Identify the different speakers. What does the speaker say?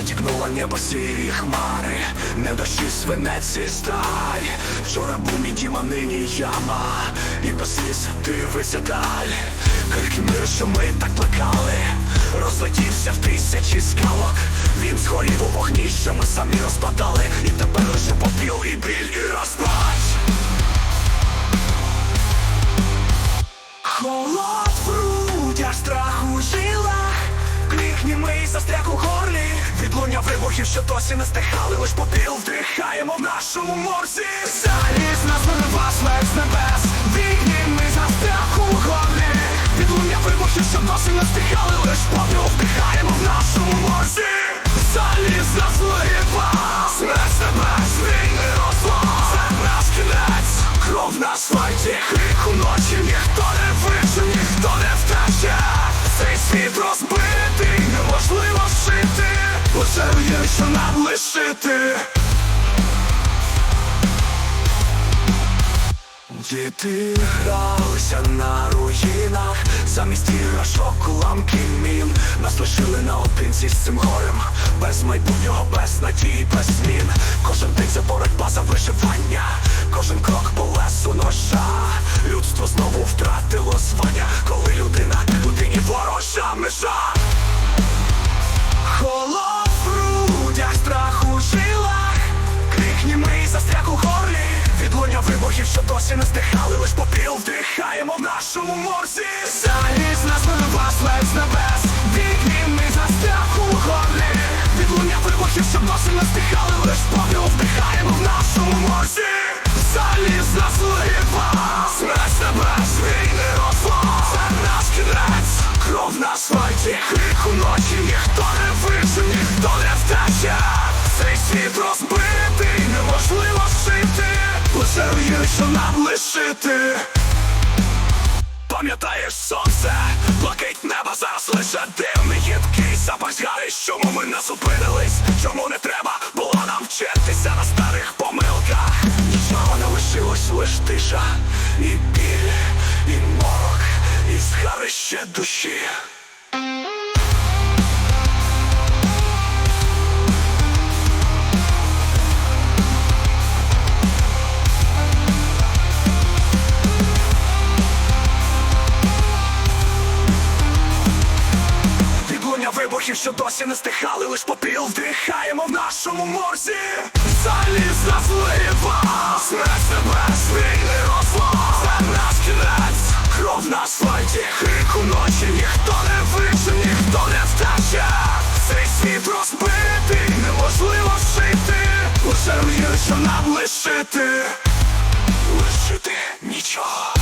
Speaker 1: затікнула небо сірі хмари, не дощі свинець і сталь. Вчора був мій дім, а нині яма, і до сліз дивиться даль. Крики миру, що ми так плекали, розлетівся в тисячі скалок. Він згорів у вогні, що ми самі розпадали, і тепер лише попіл і біль, і розпач. Вибухів, що досі не стихали Лиш попіл вдихаємо в нашому морзі. Залізна змирива смерть з небес. Вікні ми застряг у горлі. Відлуння вибухів, що досі не стихали Лиш попіл вдихаємо в нашому морзі. Залізна змирива смерть з небес Війни розлом Це наш кінець Кров на асфальті, крик ночі Ніхто не вижив, жити Лише є, що нам лишити. Діти гралися на руїнах Замість іграшок, уламки мін. Нас лишили наодинці з цим горем. Без майбутнього, без надії, без змін. Кожен день це боротьба за виживання. Кожен крок по лесу ножа Лиш вдихаємо в нашому морзі. Залізна змирова смерть з небес. Вікні ми застряг у горлі. Відлуння вибухів, що досі не стихали Лиш попіл вдихаємо в нашому морзі. Залізна злива Смерть з небес, війни розлом Це наш кінець. Кров на асфальті, крик у ночі. Ніхто не вижив, ніхто не втече. Цей світ розбитий, неможливо жити. Лише руїни, що нам лишити Пам'ятаєш сонце, блакить неба зараз лише дивний гідкий запах гари чому ми не зупинились, чому не треба було нам вчитися на старих помилках. Нічого не лишилось, лиш тиша, і біль, і морок, і згарище душі. Відлуння що досі не стихали, лиш попіл вдихаємо в нашому морзі. Залізна злива, смерть себе, війни розлом. Це наш кінець, кров на асфальті, крик у ночі, ніхто не вижив, ніхто не втече. Цей світ розбитий, неможливо жити. Лише руїни, що нам лишити. Лишити нічого.